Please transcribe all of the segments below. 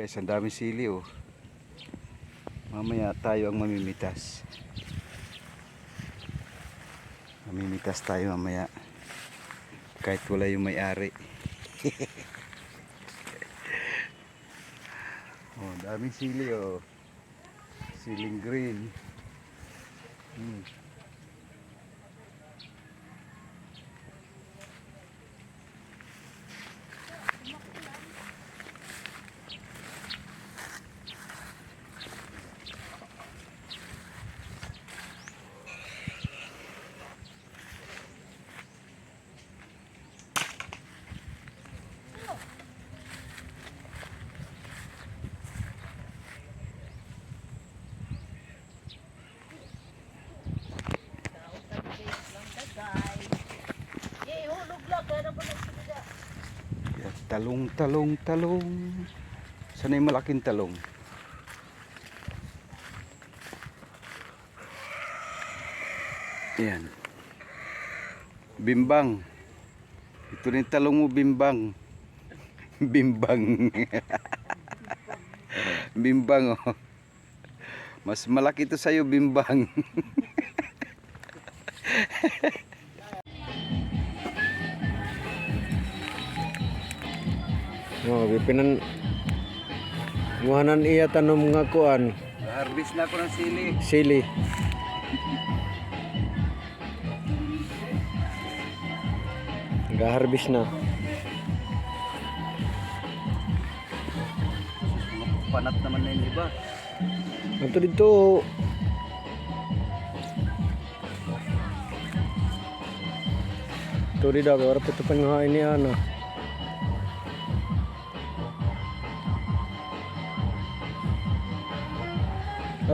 Guys, ang daming sili oh. Mamaya tayo ang mamimitas. Mamimitas tayo mamaya. Kahit wala yung may-ari. oh, daming sili oh. Siling green. Hmm. Yan, Talong, talong, talong. Sana yung malaking talong? Yan. Bimbang. Ito rin talong mo, bimbang. Bimbang. bimbang, oh. Mas malaki to sa'yo, bimbang. Oh, pipinan Muhanan iya tanom nga kuan, Harvest na ako ng sili. sili. Nag-harvest na. Panat naman na yung iba. Ato dito. Ito di daw, wala pa ito pa nga ini ana.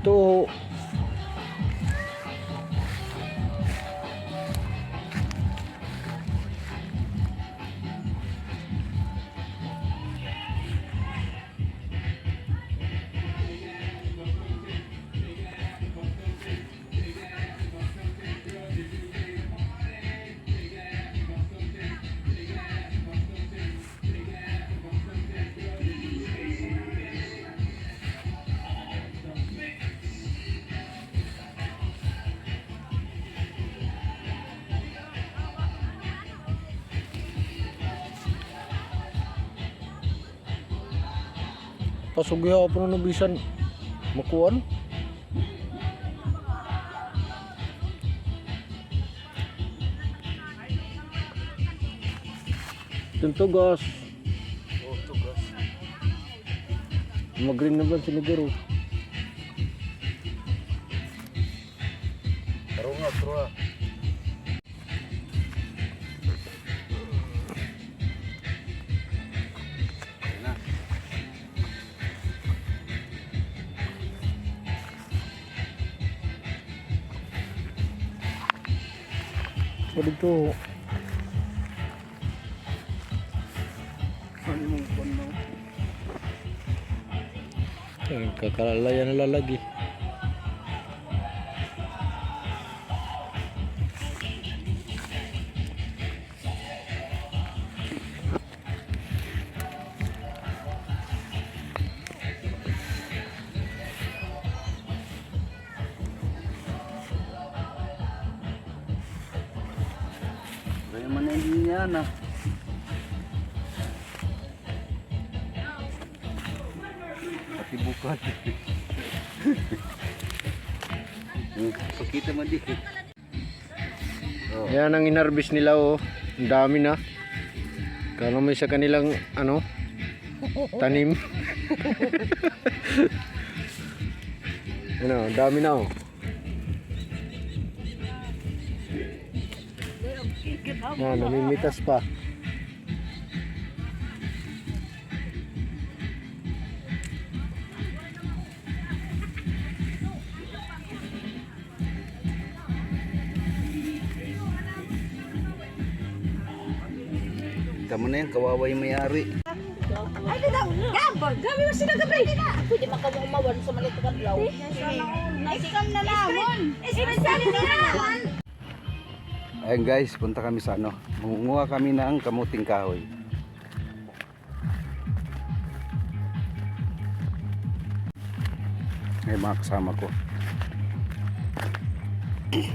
Ato pasugya pa na bisan makuan. Tuntugas. Oh, tugas. Mag-green na ba siniguro? So dito, Ano mong kwan mo? eh, kakalalayan na lalagi. Niya na. Pati bukat. Pakita mo di. Oh, Yan ang inharvest nila oh. Ang dami na. Kala may sa kanilang ano tanim. ano, dami na oh. Yan, namimitas pa. tama na yan, kawawa yung may-ari. Ay, dito! Gambon! Gabi mo sila gabi! Pwede makamumawan sa maliit ka blaw. Iskam na namon! Iskam na namon! Ayun guys, punta kami sa ano. Mangunguha kami ng kamuting kahoy. May mga kasama ko.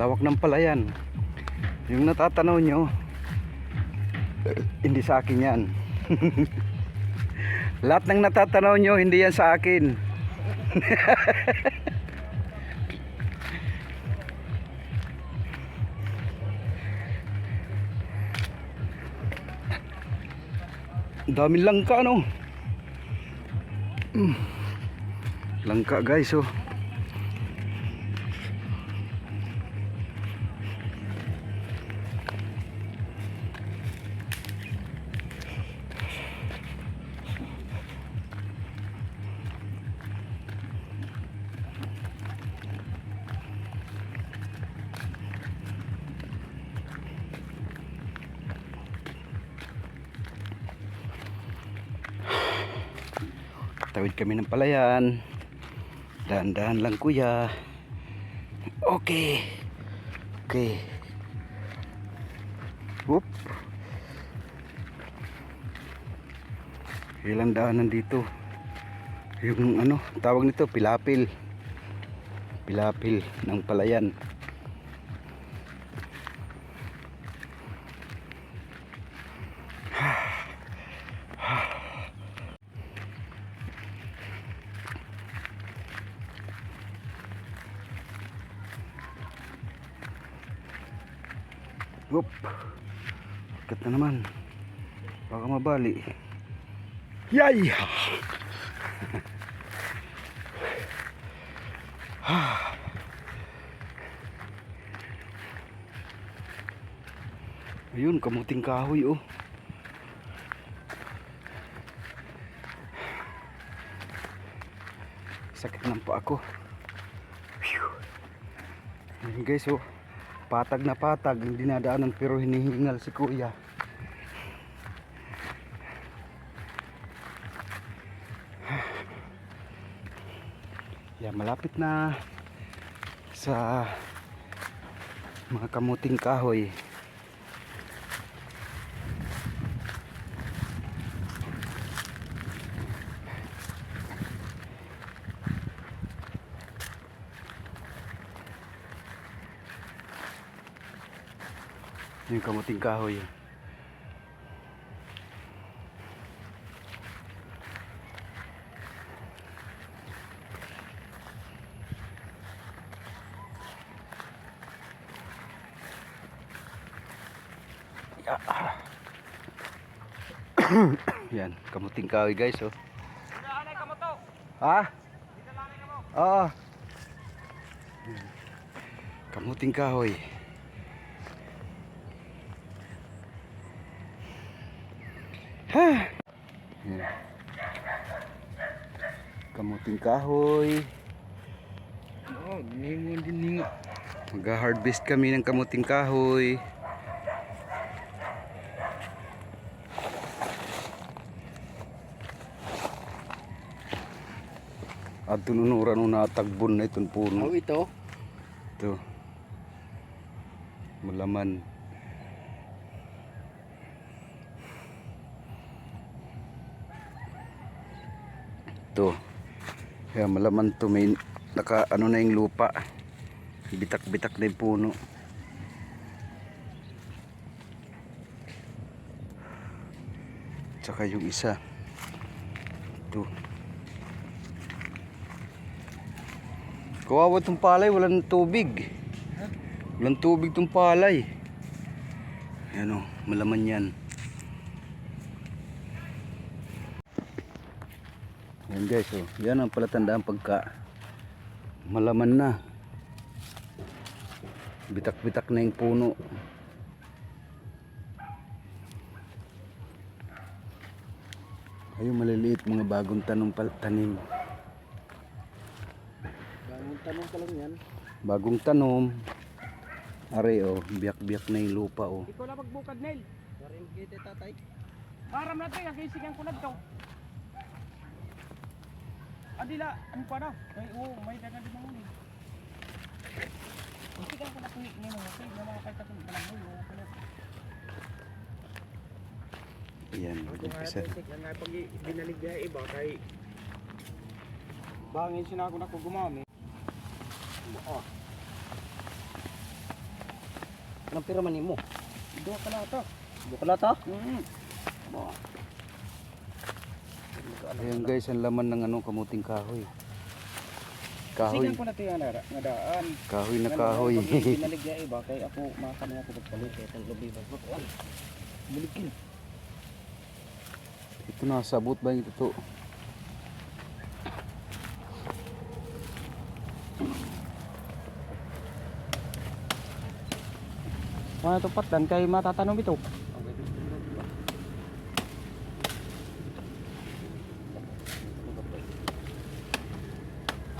Lawak ng palayan. Yung natatanaw nyo, hindi sa akin yan. Lahat ng natatanaw nyo, hindi yan sa akin. Daming langka no. Mm. Langka guys oh. Tawid kami ng palayan. Dahan-dahan lang kuya. Okay. Okay. Whoop. Ilang daanan dito. Yung ano, tawag nito, pilapil. Pilapil ng palayan. Whoop. Kat na naman. Baka mabali. Yay! Ayun, kamuting kahoy oh. Sakit ng pa ako. Ayun guys oh. Patag na patag ang dinadaanan pero hinihingal si kuya. Yan, malapit na sa mga kamuting kahoy. Yung kamuting kahoy. Yan, kamuting kahoy guys oh. Ha? Oo. Yan. Kamuting kahoy. Kamuting kahoy. Oh. Mag-harvest kami ng kamuting kahoy. At tununuran nung natagbon na itong puno. Oh, ito. Ito. Malaman. Ito. Kaya malaman to may naka ano na yung lupa. Bitak-bitak na yung puno. Tsaka yung isa. Ito. Kawawa itong palay, walang tubig. Walang tubig itong palay. Ayan o, malaman yan. Yan guys, oh. yan ang palatandaan pagka malaman na. Bitak-bitak na yung puno. Ayun maliliit mga bagong tanong pal tanim. Bagong tanong pa lang yan. Bagong tanom. Are oh, biyak-biyak na yung lupa oh. Ikaw na magbukad, Nel. Karin kita tatay. Para mo natin, ang kisigang ko na daw. Adila, ano pa na? Ay, oo, may dagan din mga Kisigang ko na kung ngayon, okay, na mga kahit akong balang mo, oo, pala. Ayan, isa. Yan nga pag binalig niya iba kay Bangin sinako na ko gumamit. Anong pira man mo? Dua ka na ito. Bukala ta? Ayan guys, ang laman ng ano, kamuting kahoy. Kahoy. Sigan ko na ito yan nga daan. Kahoy na kahoy. Binaligya iba kay ako makakami ako pagpalit kay tang lubi ba. Buligin. Ito na, sabot ba ito to? Ano ito patlan kay matatanong ito.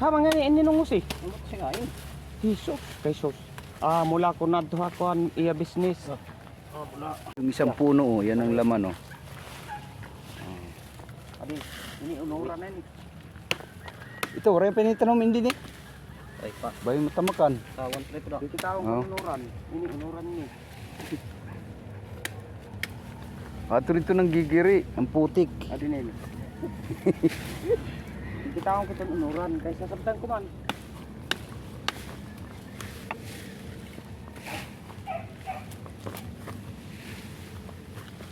Ha, mga ni ininong si. Singain. Jesus, Jesus. Ah, mula ko na duha ko ang iya business. Yung isang puno, oh, yan ang laman, oh. Adi, ini unura na ni. Ito, rin pinitanong hindi ni. Ay pa, Bayo matamakan. tawan trip daw. Dito tawag Oh. unuran. Ini unuran ni. Ato rito ng gigiri, ang putik. Adi nili. Tawag ko itong unuran kay sasabtan ko man.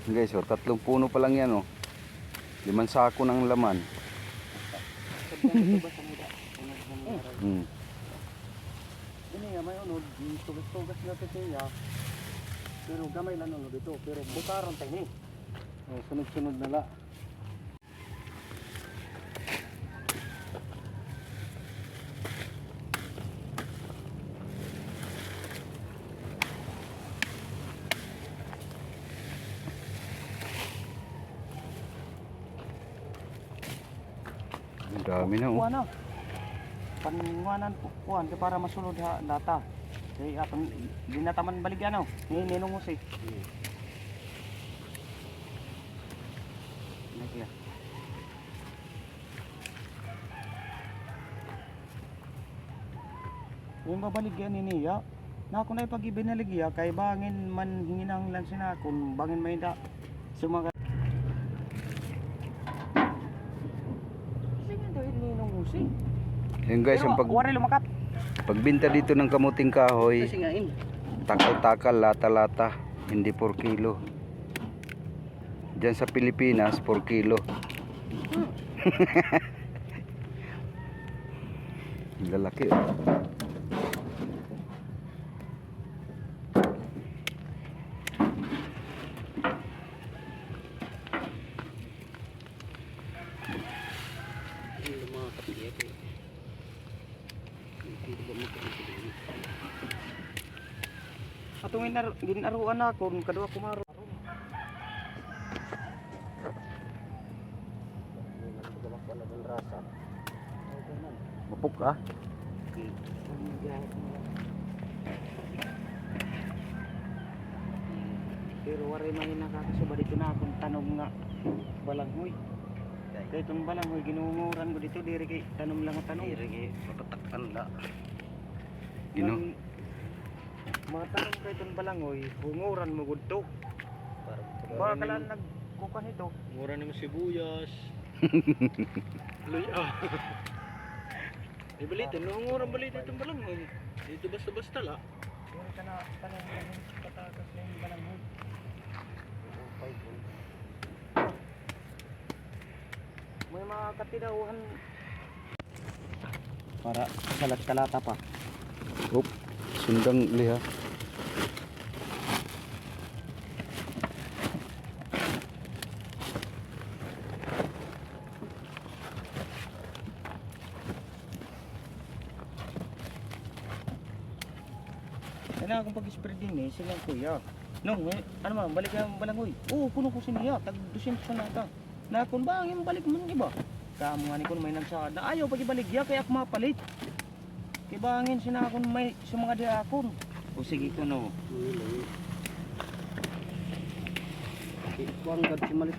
Guys, oh, tatlong puno pa lang yan, oh. Limang sako ng laman. Hmm. Ini nga may unod, tugas-tugas na ito siya. Pero gamay lang unod ito, pero butaron tayo ni. Oh, sunod-sunod na la. Ang dami na, oh. Kuha na. Paningwanan po, kaya para masunod ha, data. Kaya atong di na taman baligyan no. Ni ninong si. Nakiya. Yung babaligyan ni niya, na ako na ipag ibinaligya kay bangin man hinginang lang sina kung bangin may da sumaga. Sige to ninong mo si. Yan guys, ang pag, Wari pagbinta dito ng kamuting kahoy, takal-takal, lata-lata, hindi por kilo. Diyan sa Pilipinas, por kilo. Lalaki. oh. Atong ginar ginaruan ako kadua ko maro. Mapuk ah. Pero wari man yung nakakasuba dito na akong tanom nga balanghoy. Kaya itong balanghoy ginunguran ko dito diri kay tanom lang ang tanom. Diri kay papatakpan la. Gino? Mga tanom kay itong balanghoy, hunguran mo gud to. Para kalaan nagkukan ito. Mura ni mo sibuyas. Luya. Ibalitin, nungurang balitin itong balang. Dito basta-basta la. Diri ka na tanom lang patakas na yung balanghoy. May mga katidawhan para salat kalata pa. Oop. Sundang liha. Kailangan akong pag-spread din eh, silang kuya. No, eh, ano man, balik ang balangoy. Oo, kuno ko siniya, tag 200 sa nata. Na kung ba, yung balik mo ng iba. Kamo nga ni kun may nagsakad na ayaw pag ibalik ya, kaya ako mapalit. Kaya bangin sina akong may sa mga diakon. O sige ko no. Kuang gad si Malit.